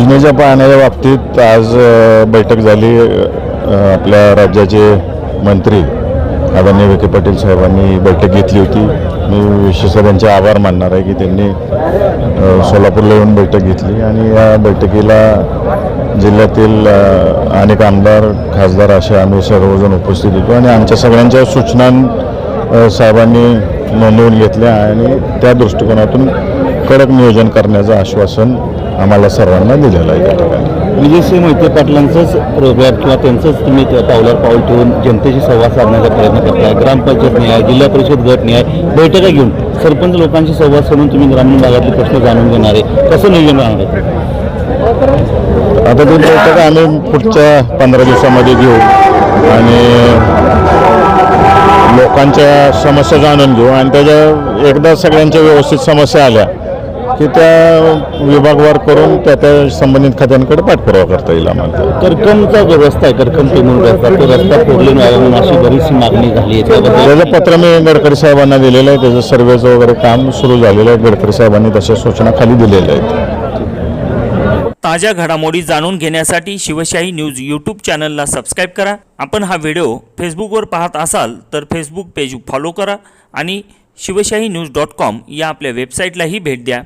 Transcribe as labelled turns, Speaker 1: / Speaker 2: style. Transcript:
Speaker 1: योजनेच्या पाहण्याच्या बाबतीत आज बैठक झाली. आपल्या राज्याचे मंत्री आदरणीय विखे पाटील साहेबांनी बैठक घेतली होती. मी विशेषतः त्यांचे आभार मानणार आहे की त्यांनी सोलापूरला येऊन बैठक घेतली आणि या बैठकीला जिल्ह्यातील अनेक आमदार खासदार असे आम्ही सर्वजण उपस्थित होतो आणि आमच्या सगळ्यांच्या सूचना साहेबांनी नोंदवून घेतल्या आणि त्या दृष्टिकोनातून कडक नियोजन करण्याचं आश्वासन आम्हाला सर्वांना दिलेलं आहे त्या ठिकाणी.
Speaker 2: विजयसिंह मोहिते पाटलांचंच प्रोग्राम किंवा त्यांचंच तुम्ही त्या पावलावर पाऊल ठेवून जनतेशी संवाद साधण्याचा प्रयत्न करताय. ग्रामपंचायत न्याय जिल्हा परिषद गट न्याय बैठका घेऊन सरपंच लोकांशी संवाद साधून तुम्ही ग्रामीण भागातले प्रश्न जाणून घेणार आहे. कसं नियोजन राहणार आहे?
Speaker 1: आता ती बैठक आम्ही पुढच्या पंधरा दिवसामध्ये घेऊ आणि लोकांच्या समस्या जाणून घेऊ. आणि त्याच्या एकदा सगळ्यांच्या व्यवस्थित समस्या आल्या की त्या विभागवार करून त्या त्या संबंधित खात्यांकडे पाठपुरावा करता येईल आम्हाला.
Speaker 2: करकमचा जो रस्ता आहे करकम टेमून रस्ता तो रस्ता व्हावा म्हणून अशी बरीचशी मागणी झाली आहे. त्याबद्दल
Speaker 1: त्याचं पत्र मी गडकरी साहेबांना दिलेलं आहे त्याचं सर्वेचं वगैरे काम सुरू झालेलं आहे गडकरी साहेबांनी तशा सूचना खाली दिलेल्या आहेत.
Speaker 3: ताज्या घडामोडी जाणून घेण्यासाठी शिवशाही न्यूज यूट्यूब चॅनलला सबस्क्राईब करा. आपण हा व्हिडिओ फेसबुकवर पाहत असाल तर फेसबुक पेज फॉलो करा आणि शिवशाही न्यूज डॉट कॉम या आपल्या वेबसाईटलाही भेट द्या.